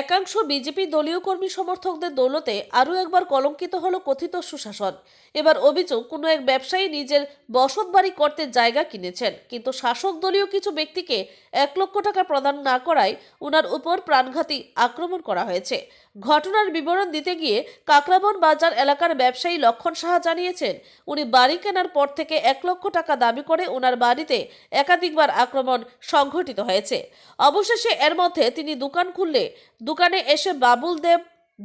একাংশ বিজেপি দলীয় কর্মী সমর্থকদের দৌলতে আরও একবার কলঙ্কিত হলো কথিত সুশাসন। এবার অভিযোগ, কোনো এক ব্যবসায়ী নিজের বসত বাড়ি করতে জায়গা কিনেছেন, কিন্তু শাসক দলীয় কিছু ব্যক্তিকে এক লক্ষ টাকা প্রদান না করায় উনার উপর প্রাণঘাতী আক্রমণ করা হয়েছে। ঘটনার বিবরণ দিতে গিয়ে কাকরাবন বাজার এলাকার ব্যবসায়ী লক্ষণ সাহা জানিয়েছেন, উনি বাড়ি কেনার পর থেকে এক লক্ষ টাকা দাবি করে ওনার বাড়িতে একাধিকবার আক্রমণ সংঘটিত হয়েছে। অবশেষে এর মধ্যে তিনি দোকান খুললে দোকানে এসে বাবুল দেব,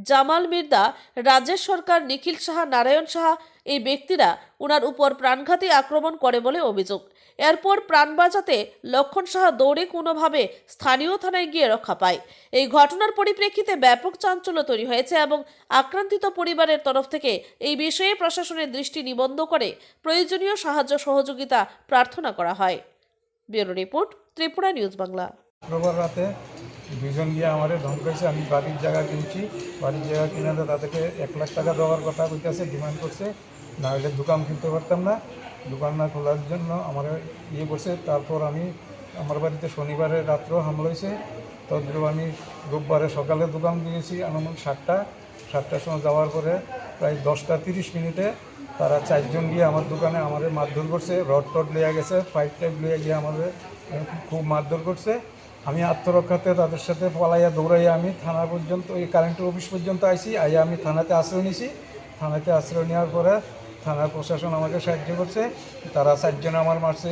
জামাল মির্দা রাজেশ সরকার নিখিল সাহা, নারায়ণ সাহা এই ব্যক্তিরা ওনার উপর প্রাণঘাতী আক্রমণ করে বলে অভিযোগ। এরপর প্রাণ বাঁচাতে লক্ষণ সাহা দৌড়ে কোনোভাবে স্থানীয় থানায় গিয়ে রক্ষা পায়। এই ঘটনার পরিপ্রেক্ষিতে ব্যাপক চাঞ্চল্য তৈরি হয়েছে এবং আক্রান্তিত পরিবারের তরফ থেকে এই বিষয়ে প্রশাসনের দৃষ্টি নিবন্ধ করে প্রয়োজনীয় সাহায্য সহযোগিতা প্রার্থনা করা হয়। Bureau report, Tripura news Bangla. রাতে দুজন গিয়ে আমারে ধমকাইছে আমি বাড়ির জায়গা কিনছি, বাড়ির জায়গা কিনে তো তাদেরকে এক লাখ টাকা দেওয়ার কথা কইতেছে ডিমান্ড করছে, না হলে দোকান কিনতে পারতাম না। দোকান না খোলার জন্য আমার ইয়ে করছে, তারপর আমি আমার বাড়িতে শনিবারে রাত্রেও হামলা হয়েছে তদ্রুপ আমি রোববারে সকালে দোকান দিয়েছি আনুমান সাতটা, সাতটার সময় যাওয়ার পরে প্রায় দশটা তিরিশ মিনিটে তারা চারজন গিয়ে আমার দোকানে আমাদের মারধর করছে, রড টড লিয়ে গেছে, পাইপ টাইপ লিয়ে গিয়ে আমাদের খুব মারধর করছে। আমি আত্মরক্ষাতে তাদের সাথে পলাইয়া দৌড়াইয়া আমি থানা পর্যন্ত ওই কারেন্ট অফিস পর্যন্ত আইছি আইয়া আমি থানাতে আশ্রয় নিছি। থানাতে আশ্রয় নেওয়ার পরে থানার প্রশাসন আমাকে সাহায্য করছে। তারা চারজন আমার মারছে।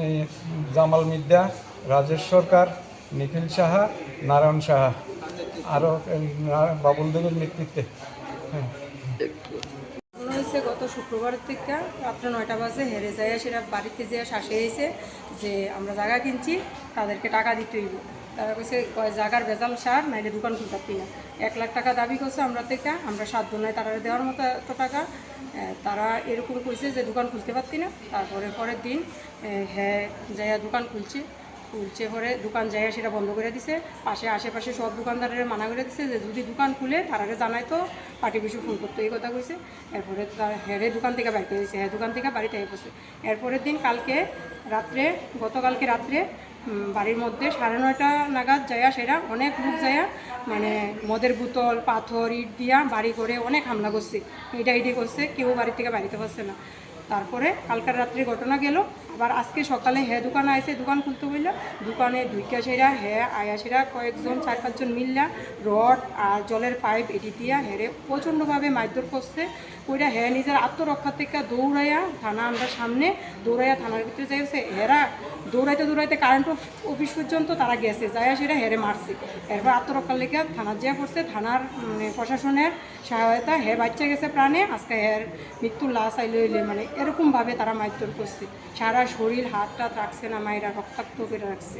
এই জামাল মিদ্যা রাজেশ সরকার নিখিল সাহা নারায়ণ সাহা। আরও বাবুল দেবের নেতৃত্বে। হ্যাঁ। হয়েছে গত শুক্রবারের থেকে রাত্রে নয়টা বাজে। হেরে যায় সেটা বাড়িতে যেয়ে শাসে এসে যে আমরা জায়গা কিনছি, তাদেরকে টাকা দিতে হইব। তারা কইছে জায়গার বেজাল সার, নাইলে দোকান খুলতে না এক লাখ টাকা দাবি করছে আমরা থেকে, আমরা সাত নাই তারা দেওয়ার মতো এত টাকা। তারা এরকম কইছে যে দোকান খুলতে পারতি না। তারপরে পরের দিন হ্যাঁ যাইয়া দোকান খুলছে। খুলছে পরে দোকান যাইয়া সেটা বন্ধ করে দিছে। পাশে আশেপাশে সব দোকানদারের মানা করে দিছে যে, যদি দোকান খুলে তারারে জানাই তো পার্টি পিছু ফোন করতো এই কথা কইছে। এরপরে তার হেরে দোকান থেকে বাড়িতে হয়েছে হ্যাঁ দোকান থেকে বাড়িতে পড়ছে। এরপরের দিন কালকে রাত্রে, গতকালকে রাত্রে বাড়ির মধ্যে সাড়ে নয়টা নাগাদ যাইয়া সেরা অনেক লোক যাইয়া মানে মদের বোতল, পাথর, ইট দিয়া বাড়ি করে অনেক হামলা করছে। এটা ইটি করছে, কেউ বাড়ি থেকে বাড়িতে পারছে না। তারপরে কালকার রাত্রে ঘটনা গেল। আবার আজকে সকালে হ্যাঁ দোকানে আইসে, দোকান খুলতে বলল, দোকানে দুইটা সেরা হ্যাঁ আয়া সেরা, কয়েকজন চার পাঁচজন মিললা, রড আর জলের পাইপ এটি দিয়া হেরে প্রচণ্ডভাবে মারধর করছে। ওইটা হ্যাঁ নিজের আত্মরক্ষা থেকে দৌড়াইয়া থানা আমরা সামনে দৌড়াইয়া থানার ভিতরে যাইছে হেরা, দৌড়াইতে দৌড়াইতে কারেন্ট অফিস পর্যন্ত তারা গেছে, যাইয়া সেটা হেরে মারছে। এরপর আত্মরক্ষার লেগে থানার যা করছে, থানার প্রশাসনের সহায়তা, হে বাচ্চা গেছে প্রাণে, আজকে হের মৃত্যুর লাশ আইলে মানে এরকমভাবে তারা মারধর করছে। সারা শরীর হাত টাত রাখছে না মায়েরা রক্তাক্ত করে রাখছে।